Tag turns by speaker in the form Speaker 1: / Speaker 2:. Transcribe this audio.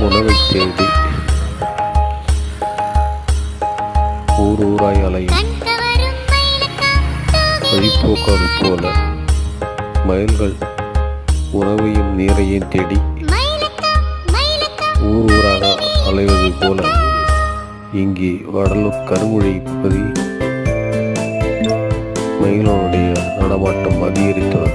Speaker 1: உணவை தேடி ஊர் ஊராய் அலையும் வழிபோக்காது போல. மயில்கள் உணவையும் நீரையும் தேடி ஊர் ஊராக அலைவது போல. இங்கே வடலூர் கருமொழி பகுதி மயில்களுடைய நடமாட்டம் அதிகரித்துள்ளது